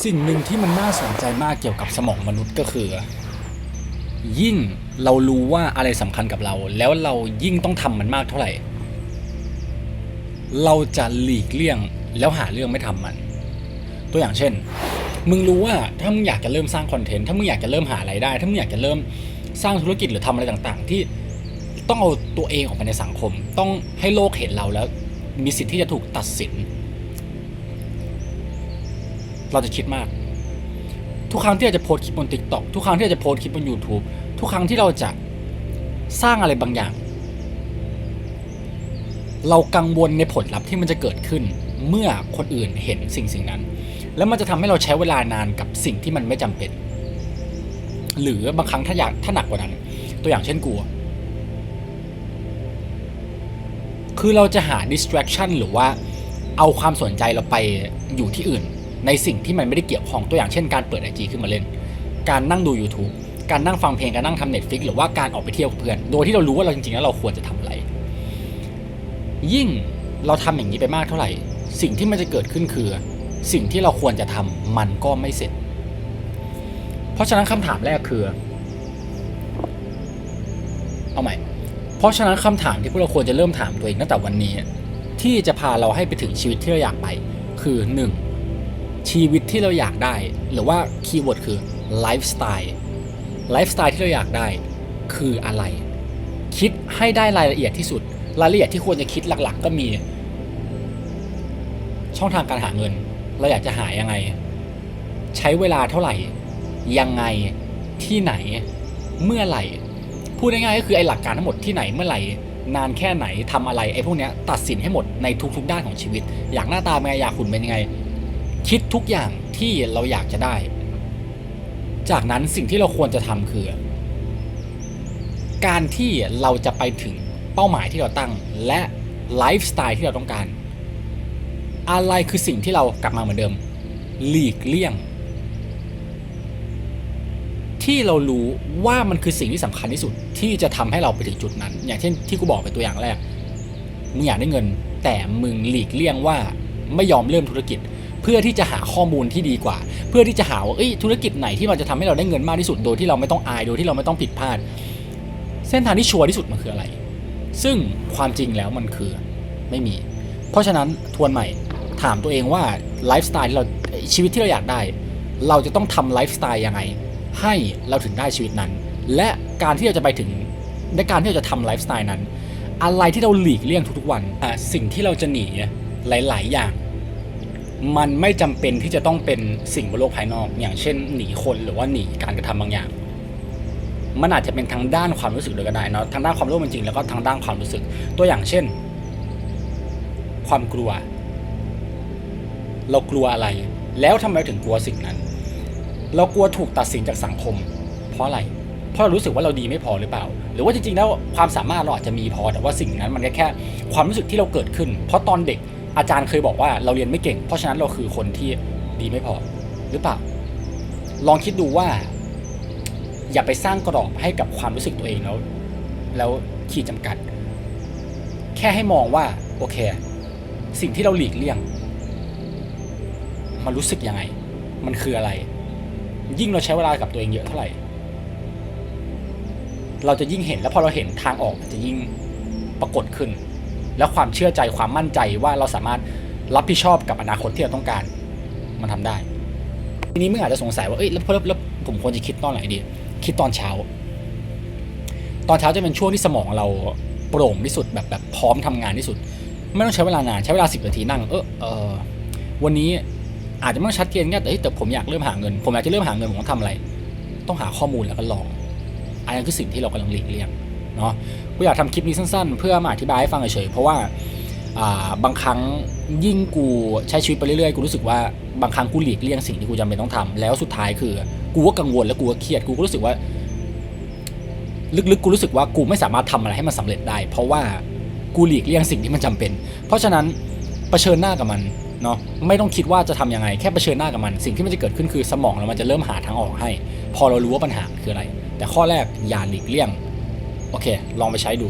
สิ่งหนึ่งที่มันน่าสนใจมากเกี่ยวกับสมองมนุษย์ก็คือ ยิ่งเรารู้ว่าอะไรสำคัญกับเรา แล้วเรายิ่งต้องทำมันมากเท่าไหร่ เราจะหลีกเลี่ยงแล้วหาเรื่องไม่ทำมัน ตัวอย่างเช่น มึงรู้ว่าถ้ามึงอยากจะเริ่มสร้างคอนเทนต์ถ้ามึงอยากจะเริ่มหารายได้ ถ้ามึงอยากจะเริ่มสร้างธุรกิจหรือทำอะไรต่างๆ ที่ต้องเอาตัวเองออกไปในสังคม ต้องให้โลกเห็นเราแล้ว มีสิทธิ์ที่จะถูกตัดสิน เราจะคิดมาก ทุกครั้งที่เราจะโพสคลิปบน t ิ k t o k ทุกครั้งที่เราจะโพสคลิปบน YouTube ทุกครั้งที่เราจะสร้างอะไรบางอย่าง เรากังวลในผลลัพธ์ที่มันจะเกิดขึ้นเมื่อคนอื่นเห็นสิ่งสิ่งนั้น แล้วมันจะทำให้เราใช้เวลานานกับสิ่งที่มันไม่จำเป็น หรือบางครั้งถ้าอยากถ้าหนักกว่านั้น ตัวอย่างเช่นกูอะคือเราจะหา distraction หรือว่าเอาความสนใจเราไปอยู่ที่อื่น ในสิ่งที่มันไม่ได้เกี่ยวข้องตัวอย่างเช่นการเปิดไอจีขึ้นมาเล่น การนั่งดู YouTube การนั่งฟังเพลงการนั่งทำ Netflix หรือว่าการออกไปเที่ยวกับเพื่อน โดยที่เรารู้ว่าเราจริงๆแล้วเราควรจะทำอะไร ยิ่งเราทำอย่างนี้ไปมากเท่าไหร่ สิ่งที่มันจะเกิดขึ้นคือ สิ่งที่เราควรจะทำมันก็ไม่เสร็จ เพราะฉะนั้นคำถามแรกคือเอาใหม่ เพราะฉะนั้นคำถามที่พวกเราควรจะเริ่มถามตัวเองตั้งแต่วันนี้ ที่จะพาเราให้ไปถึงชีวิตที่เราอยากไป คือ 1. ชีวิตที่เราอยากได้ หรือว่าคีย์เวิร์ดคือไลฟ์สไตล์ไลฟ์สไตล์ที่เราอยากได้คืออะไร คิดให้ได้รายละเอียดที่สุด รายละเอียดที่ควรจะคิดหลักๆ ก็มี ช่องทางการหาเงิน เราอยากจะหายังไง ใช้เวลาเท่าไหร่ ยังไงที่ไหน เมื่อไหร่ พูดง่ายๆก็คือไอ้หลักการทั้งหมดที่ไหนเมื่อไหร่นานแค่ไหนทำอะไรไอ้พวกเนี้ยตัดสินให้หมดในทุกๆด้านของชีวิต อยากหน้าตาเป็นไงอยากหุ่นเป็นยังไง คิดทุกอย่างที่เราอยากจะได้ จากนั้นสิ่งที่เราควรจะทำคือ การที่เราจะไปถึงเป้าหมายที่เราตั้ง และไลฟ์สไตล์ที่เราต้องการ อะไรคือสิ่งที่เรากลับมาเหมือนเดิม หลีกเลี่ยง ที่เรารู้ว่ามันคือสิ่งที่สำคัญที่สุดที่จะทำให้เราไปถึงจุดนั้น อย่างเช่นที่กูบอกไปตัวอย่างแรกมึงอยากได้เงิน แต่มึงหลีกเลี่ยงว่าไม่ยอมเริ่มธุรกิจ เพื่อที่จะหาข้อมูลที่ดีกว่า เพื่อที่จะหาว่าเอ้ธุรกิจไหนที่มันจะทำให้เราได้เงินมากที่สุดโดยที่เราไม่ต้องอายโดยที่เราไม่ต้องผิดพลาด เส้นทางที่ชัวร์ที่สุดมันคืออะไร ซึ่งความจริงแล้วมันคือไม่มี เพราะฉะนั้นทวนใหม่ถามตัวเองว่าไลฟ์สไตล์ที่เราชีวิตที่เราอยากได้ เราจะต้องทำไลฟ์สไตล์ยังไง ให้เราถึงได้ชีวิตนั้น และการที่เราจะไปถึงในการที่เราจะทำไลฟ์สไตล์นั้น อะไรที่เราหลีกเลี่ยงทุกๆวันสิ่งที่เราจะหนีหลาย ๆ อย่าง มันไม่จำเป็นที่จะต้องเป็นสิ่งบนโลกภายนอก อย่างเช่น หนีคนหรือว่าหนีการกระทำบางอย่าง มันอาจจะเป็นทางด้านความรู้สึกเลยก็ได้เนะทางด้านความรู้มันจริงแล้วก็ทางด้านความรู้สึก ตัวอย่างเช่น ความกลัว เรากลัวอะไร แล้วทำไมถึงกลัวสิ่งนั้น เรากลัวถูกตัดสินจากสังคม เพราะอะไร เพราะเรารู้สึกว่าเราดีไม่พอหรือเปล่า หรือว่าจริงๆแล้วความสามารถเราอาจจะมีพอแต่ว่าสิ่งนั้นมันแค่ความรู้สึกที่เราเกิดขึ้น เพราะตอนเด็ก อาจารย์เคยบอกว่าเราเรียนไม่เก่ง เพราะฉะนั้นเราคือคนที่ดีไม่พอหรือเปล่า ลองคิดดูว่า อย่าไปสร้างกรอบให้กับความรู้สึกตัวเองแล้ว แล้วขีดจำกัด แค่ให้มองว่า โอเค สิ่งที่เราหลีกเลี่ยง มันรู้สึกยังไง มันคืออะไร ยิ่งเราใช้เวลากับตัวเองเยอะเท่าไหร่ เราจะยิ่งเห็นแล้วพอเราเห็นทางออกมันจะยิ่งปรากฏขึ้น แล้วความเชื่อใจความมั่นใจว่าเราสามารถรับผิดชอบกับอนาคตที่เราต้องการ มันทำได้ ทีนี้มึงอาจจะสงสัยว่าเอ้ยแล้วแล้วผมควรจะคิดตอนไหนดี คิดตอนเช้า ตอนเช้าจะเป็นช่วงที่สมองเราโปร่งที่สุดแบบแบบพร้อมทำงานที่สุด ไม่ต้องใช้เวลานานใช้เวลาสิบนาทีนั่งเออเออวันนี้อาจจะไม่ต้องชัดเจนแค่แต่เฮ้ยแต่ผมอยากเริ่มหาเงิน ผมอยากจะเริ่มหาเงินผมต้องทำอะไร ต้องหาข้อมูลแล้วก็ลองอันนั้นคือสิ่งที่เรากำลังหลีกเลี่ยง เนาะกูอยากทำคลิปนี้สั้นๆ เพื่อมาอธิบายให้ฟังเฉยๆเพราะว่าบางครั้งยิ่งกูใช้ชีวิตไปเรื่อยๆ กูรู้สึกว่าบางครั้งกูหลีกเลี่ยงสิ่งที่กูจำเป็นต้องทำแล้วสุดท้ายคือ กูก็กังวลแล้วกูก็เครียดกูก็รู้สึกว่า ลึกๆ กูรู้สึกว่ากูไม่สามารถทำอะไรให้มันสำเร็จได้ เพราะว่ากูหลีกเลี่ยงสิ่งที่มันจำเป็น เพราะฉะนั้นเผชิญหน้ากับมันเนาะไม่ต้องคิดว่าจะทำยังไงแค่เผชิญหน้ากับมัน สิ่งที่มันจะเกิดขึ้นคือสมองเรามันจะเริ่มหาทางออกให้ พอเรารู้ว่าปัญหาคืออะไร แต่ข้อแรกอย่าหลีกเลี่ยง โอเค ลองไปใช้ดู